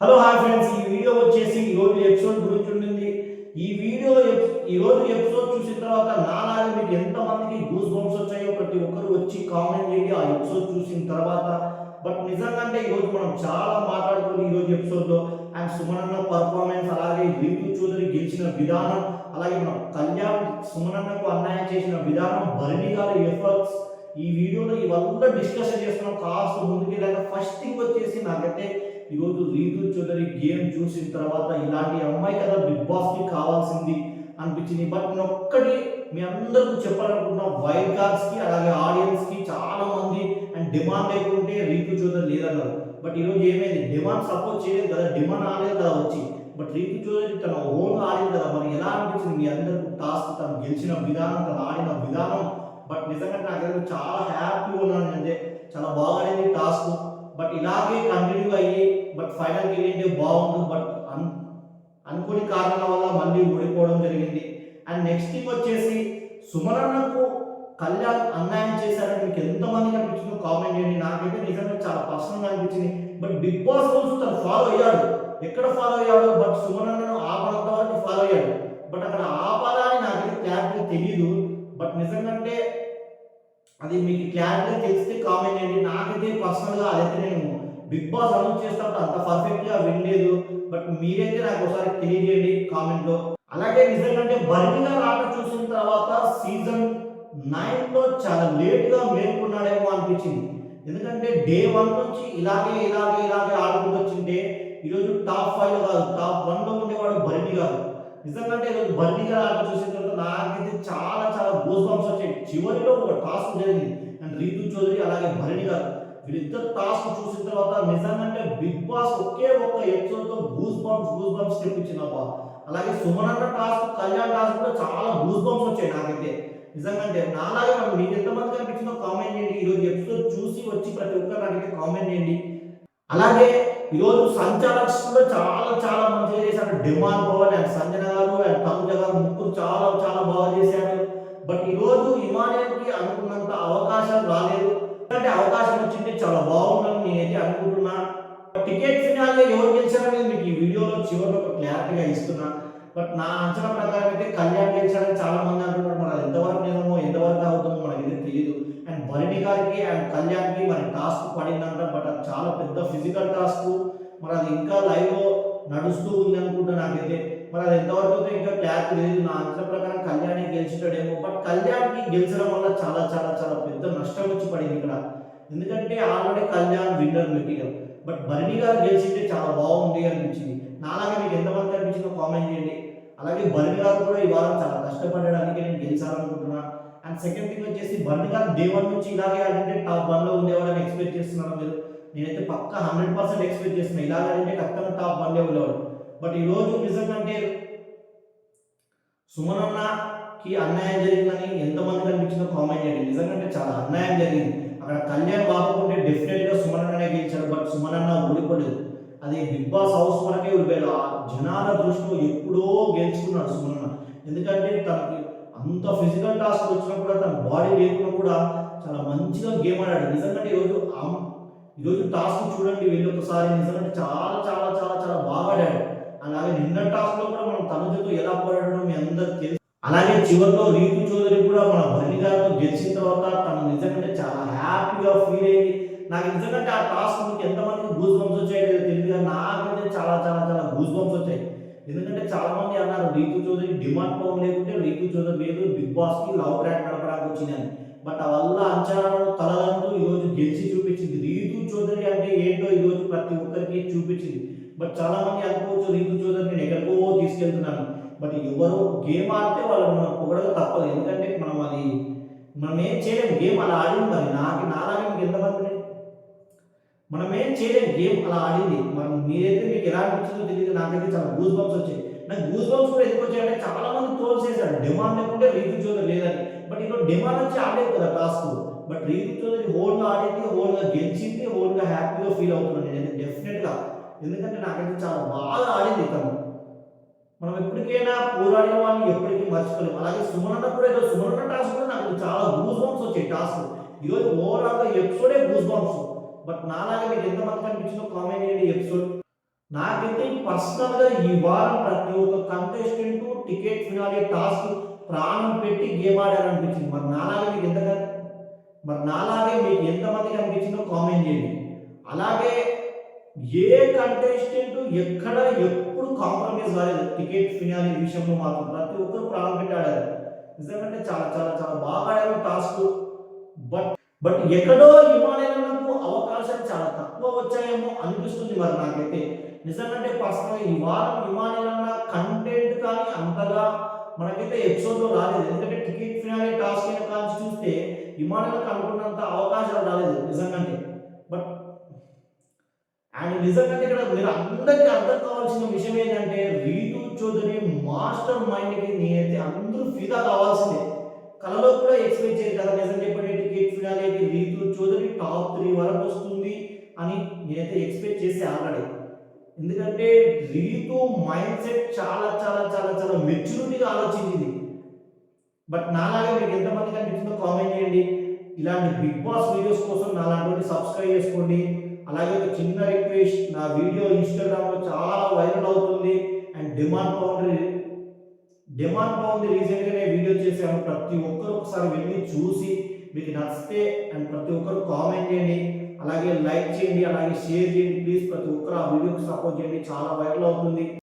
Hello hi friends ఈ video వచ్చేసి ఈ రోజు ఎపిసోడ్ గురించి ఉంటుంది. ఈ వీడియో ఈరోజు ఈ రోజు ఎపిసోడ్ చూసిన తర్వాత నాలాగే మీకు ఎంతమందికి గూస్ బంప్స్ వచ్చాయో ప్రతి ఒక్కరు వచ్చి కామెంట్ చేయండి. ఆ ఎపిసోడ్ చూసిన తర్వాత బట్ నిజంగా అంటే ఈ రోజు మనం చాలా మాట్లాడుకుని ఈ రోజు అండ్ సుమనన్న పర్ఫార్మెన్స్ అలాగే రీతు చౌదరి గెలిచిన విధానం అలాగే మనం కళ్యాణ్ సుమనన్నకు అన్యాయం చేసిన విధానం భరణి గారి ఎఫర్ట్స్ ఈ వీడియోలో ఇవన్నీ డిస్కషన్ చేస్తున్నాం. కాస్త ముందుకు వెళ్ళాక ఫస్ట్ థింగ్ వచ్చేసి నాకైతే ఈరోజు రీతు చౌదరి గేమ్ చూసిన తర్వాత ఇలాంటి అమ్మాయి కదా బిగ్ బాస్కి కావాల్సింది అనిపించింది. బట్ నేను ఒక్కటి మీ అందరికీ చెప్పాలనుకుంటున్నా వైల్డ్ కార్డ్స్కి అలాగే ఆడియన్స్కి చాలా మంది అండ్ డిమాండ్ లేకుంటే రీతు చౌదరి లేదన్నారు. బట్ ఈరోజు ఏమైంది? డిమాండ్ సపోర్ట్ చేయలేదు కదా డిమాండ్ ఆడలేదు కదా వచ్చి. బట్ రీతు చౌదరి తన ఓన్ ఆడింది కదా మరి ఎలా అనిపించింది? మీ అందరికీ టాస్క్ తను గెలిచిన విధానం తను ఆడిన విధానం. బట్ నిజంగా నాకు చాలా హ్యాపీగా ఉన్నాను అంటే చాలా బాగా ఆడింది టాస్క్. బట్ ఇలాగే కంటిన్యూ అయ్యి ఫైనల్కి ఏంటంటే బాగుండు బట్ అన్ అనుకోని కారణాల వల్ల మళ్ళీ ఓడిపోవడం జరిగింది. అండ్ నెక్స్ట్ థింగ్ వచ్చేసి సుమరణకు కళ్యాణ్ అన్యాయం చేశారని మీకు ఎంతమంది అనిపించిందో కామెంట్ చేయండి. నాకైతే నిజంగా చాలా పర్సనల్గా అనిపించింది. బట్ బిగ్ బాస్ రూల్స్ తను ఫాలో అయ్యాడు. ఎక్కడ ఫాలో అయ్యాడు బట్ సుమరణను ఆపడంత వరకు ఫాలో అయ్యాడు. బట్ అక్కడ ఆపాలా అని నాకైతే క్లారిటీ తెలియదు బట్ నిజంగా అంటే అది మీకు క్లారిటీ తెలిస్తే కామెంట్ చేయండి. నాకైతే పర్సనల్గా అదైతే నేను బిగ్ బాస్ అనౌన్స్ చేసినప్పుడు అంత పర్ఫెక్ట్గా వినలేదు. బట్ మీరైతే నాకు ఒకసారి తెలియజేయండి కామెంట్లో అలాగే నిజంగా అంటే బర్నీ చూసిన తర్వాత సీజన్ నైన్లో చాలా లేట్గా మేల్కొన్నాడేమో అనిపించింది. ఎందుకంటే డే వన్ నుంచి ఇలాగే ఇలాగే ఇలాగే ఆడుకుంటూ వచ్చింటే ఈరోజు టాప్ ఫైవ్లో కాదు టాప్ వన్లో ఉండేవాడు బర్నీ కాదు నిజంగా ఈరోజు బర్నీ గారు ఆట చూసిన తర్వాత నాకైతే చాలా చాలా గోస్ బాంబ్స్ వచ్చాయి. చివరిలో ఒక టాస్క్ జరిగింది. అండ్ రీతు చౌదరి అలాగే భరణి గారు వీళ్ళిద్దరు టాస్క్ చూసిన తర్వాత నిజంగా అంటే బిగ్ బాస్ ఒకే ఒక్క ఎపిసోడ్తో గూస్ బంప్స్ గూస్ బంప్స్ తెప్పించింది అబ్బా. అలాగే అన్న టాస్క్ కళ్యాణ్ టాస్క్ కూడా చాలా గూస్ బంప్స్ వచ్చాయి నాకైతే. నిజంగా అంటే నాలాగే మనం మీకు ఎంతమంది కనిపించిందో కామెంట్ చేయండి. ఈ రోజు ఎపిసోడ్ చూసి వచ్చి ప్రతి ఒక్కరు నాకైతే కామెంట్ చేయండి. అలాగే ఈరోజు సంచాలక్స్ కూడా చాలా చాలా మంచిగా చేశారు డిమాండ్ పవన్ అండ్ సంజన గారు అండ్ తనుజ గారు ముగ్గురు చాలా చాలా బాగా చేశారు. బట్ ఈ రోజు అనుకున్నంత అవకాశం రాలేదు. అంటే అవకాశం వచ్చింది చాలా బాగుందని నేనైతే అనుకుంటున్నా. టికెట్ ఫినాల్లో ఎవరు గెలిచారనేది మీకు ఈ వీడియోలో చివరిలో ఒక క్లారిటీగా ఇస్తున్నా. బట్ నా అంచనా ప్రకారం అయితే కళ్యాణ్ గెలిచారని చాలా మంది అంటున్నారు. మరి అది ఎంతవరకు నిజమో ఎంతవరకు అవుతుందో మనకి ఇది తెలియదు అండ్ భరణి గారికి అండ్ కళ్యాణ్కి మరి టాస్క్ పడిందంట. బట్ అది చాలా పెద్ద ఫిజికల్ టాస్క్. మరి అది ఇంకా లైవ్లో నడుస్తూ ఉంది అనుకుంటా నాకైతే మరి అది ఎంతవరకు ఇంకా క్లారిటీ లేదు. నా అంచనా ప్రకారం కళ్యాణ్ గెలిచినాడేమో. బట్ కళ్యాణ్కి గెలిచడం వల్ల చాలా చాలా చాలా పెద్ద నష్టం వచ్చి పడింది ఇక్కడ. ఎందుకంటే already Kalyan winner material but Bharani garu గెలిచింటే చాలా బాగుంది అనిపించింది. నాలాగే మీకు ఎంతమంది అనిపించిందో కామెంట్ చేయండి. అలాగే భరణి గారు కూడా ఈ వారం చాలా కష్టపడడానికి నేను గెలిచాలనుకుంటున్నా. అండ్ సెకండ్ థింగ్ వచ్చేసి బండి గారు డే నుంచి ఇలాగే అంటే టాప్ వన్లో ఉండేవాడని ఎక్స్పెక్ట్ చేస్తున్నాను మీరు. నేనైతే పక్కా హండ్రెడ్ పర్సెంట్ ఎక్స్పెక్ట్ చేస్తున్నాను ఇలాగే అంటే ఖచ్చితంగా టాప్ వన్లో ఉండేవాడు. బట్ ఈ రోజు అంటే సుమనన్నకి అన్యాయం జరిగిందని ఎంతమంది కనిపించిందో కామెంట్ చేయండి. నిజంగా చాలా అన్యాయం జరిగింది. అక్కడ కళ్యాణ్ బాబు ఉంటే డెఫినెట్గా సుమనన్ననే గెలిచాడు బట్ సుమనన్న ఓడిపోలేదు. అది బిగ్ బాస్ హౌస్ వరకే ఓడిపోయాడు ఆ జనాల దృష్టిలో ఎప్పుడో గెలుచుకున్నాడు సుమనన్న. ఎందుకంటే తనకి అంత ఫిజికల్ టాస్క్ వచ్చినా కూడా తన బాడీ లేకుండా కూడా చాలా మంచిగా గేమ్ ఆడాడు. నిజంగా ఈరోజు ఈరోజు టాస్క్ చూడండి వెళ్ళి ఒకసారి నిజంగా చాలా చాలా చాలా చాలా బాగా ఆడాడు. అలాగే నిన్న టాస్లో కూడా మనం తనుజతో ఎలా పోరాడడం మీ అందరికి తెలుసు. అలాగే చివరిలో రీతు చౌదరి కూడా మన భరణి గారితో గెలిచిన తర్వాత తను నిజంగా చాలా హ్యాపీగా ఫీల్ అయ్యింది నాకు నిజంగా ఆ టాస్క్ మీకు ఎంతమందికి గూస్ బంప్స్ వచ్చాయో తెలియదు కానీ నాకైతే చాలా చాలా చాలా గూస్ బంప్స్ వచ్చాయి. ఎందుకంటే చాలా మంది అన్నారు రీతు చౌదరి డిమాండ్ పవన్ లేకుంటే రీతు చౌదరి లేదు బిగ్ బాస్కి లవ్ ట్రాక్ నడపడానికి వచ్చిందని బట్ ఆ వల్ల అంచనాలను తలదంటూ ఈ రోజు గెలిచి చూపించింది. రీతు చౌదరి అంటే ఏంటో ఈ రోజు ప్రతి ఒక్కరికి చూపించింది. బట్ చాలా మంది అనుకోవచ్చు రీతు చూడండి నేను ఎక్కడికో తీసుకెళ్తున్నాను. బట్ ఎవరు గేమ్ ఆడితే వాళ్ళు మనం పొగడక తప్పదు. ఎందుకంటే మనం అది మనం ఏం చేయలేం గేమ్ అలా ఆడింది మరి. నాకు నాలాగే మీకు ఎంతమంది మనం ఏం చేయలేం గేమ్ అలా ఆడింది. మనం మీరైతే మీకు ఎలా అనిపించిందో తెలియదు నాకైతే చాలా గూస్ బంప్స్ వచ్చాయి. నాకు గూస్ బంప్స్ కూడా ఎందుకు వచ్చాయంటే చాలా మంది ట్రోల్ చేశారు. డిమాండ్ లేకుంటే రీతు చౌదరి లేదని. బట్ ఇక్కడ డిమాండ్ వచ్చి ఆడలేదు కదా టాస్క్ బట్ రీతు చౌదరి హోల్గా ఆడింది హోల్గా గెలిచింది హోల్గా హ్యాపీగా ఫీల్ అవుతున్నాను ఎందుకంటే నాకైతే చాలా బాగా ఆడింది తను మనం ఎప్పటికైనా పోరాడిన వాళ్ళని ఎప్పటికీ మర్చిపోలేము అలాగే సుమనన్న కూడా ఏదో సుమరణ టాస్క్ కూడా నాకు చాలా గూస్ బాంబ్స్ వచ్చాయి టాస్క్. ఈరోజు ఓవరాల్గా ఎపిసోడే గూస్ బాంబ్స్ బట్ నాలాగే మీకు ఎంతమంది కనిపించిందో కామెంట్ చేయండి ఎపిసోడ్ నాకైతే పర్సనల్గా ఈ వారం ప్రతి ఒక్క కంటెస్టెంట్ టికెట్ ఫినాలి టాస్క్ ప్రాణం పెట్టి గేమ్ ఆడారనిపించింది. మరి నాలాగే మీకు ఎంత మరి నాలాగే మీకు ఎంతమందికి అనిపించిందో కామెంట్ చేయండి. అలాగే ఏ కంటెస్టెంట్ ఎక్కడ ఎప్పుడు కాంప్రమైజ్ కాలేదు. టికెట్ ఫినాలి విషయంలో మాత్రం ప్రతి ఒక్కరు ప్రాణం పెట్టాడారు నిజంగా చాలా చాలా చాలా బాగా ఆడారు టాస్క్. బట్ బట్ ఎక్కడో హిమాలయాలకు అవకాశాలు చాలా తక్కువ వచ్చాయేమో అనిపిస్తుంది మరి నాకైతే. నిజంగా పర్సనల్ ఈ వారం హిమాలయాల కంటెంట్ కానీ అంతగా మనకైతే ఎపిసోడ్లో రాలేదు. ఎందుకంటే టికెట్ ఫినాలి టాస్క్ అయిన కానీ చూస్తే హిమాలయాలకు అనుకున్నంత అవకాశాలు రాలేదు. నిజంగానే. నిజంగా ఇక్కడ మీరు అందరికీ అర్థం కావాల్సిన విషయం ఏంటంటే రీటు చౌదరి మాస్టర్ మైండ్కి నేనైతే అందరూ ఫిదా కావాల్సిందే. కళలో కూడా ఎక్స్పెక్ట్ చేయరు కదా నిజం చెప్పండి ticket finale Rithu Chowdary top three వరకు వస్తుంది అని నేనైతే ఎక్స్పెక్ట్ చేసి ఆల్రెడీ. ఎందుకంటే రీతు మైండ్ సెట్ చాలా చాలా చాలా చాలా మెచ్యూరిటీగా ఆలోచించింది. బట్ నాలాగే మీకు ఎంతమంది కనిపించిందో కామెంట్ చేయండి. ఇలాంటి బిగ్ బాస్ వీడియోస్ కోసం నాలాంటి సబ్స్క్రైబ్ చేసుకోండి. అలాగే ఒక చిన్న రిక్వెస్ట్ నా వీడియో ఇన్స్టాగ్రామ్లో చాలా వైరల్ అవుతుంది. And demand boundary demand boundary recent నేను వీడియో చేశాను. ప్రతి ఒక్కరు ఒకసారి వెళ్ళి చూసి మీకు నచ్చితే అండ్ ప్రతి ఒక్కరు కామెంట్ చేయండి. అలాగే లైక్ చేయండి అలాగే షేర్ చేయండి. ప్లీజ్ ప్రతి ఒక్కరు ఆ వీడియోకి సపోర్ట్ చేయండి. చాలా వైరల్ అవుతుంది.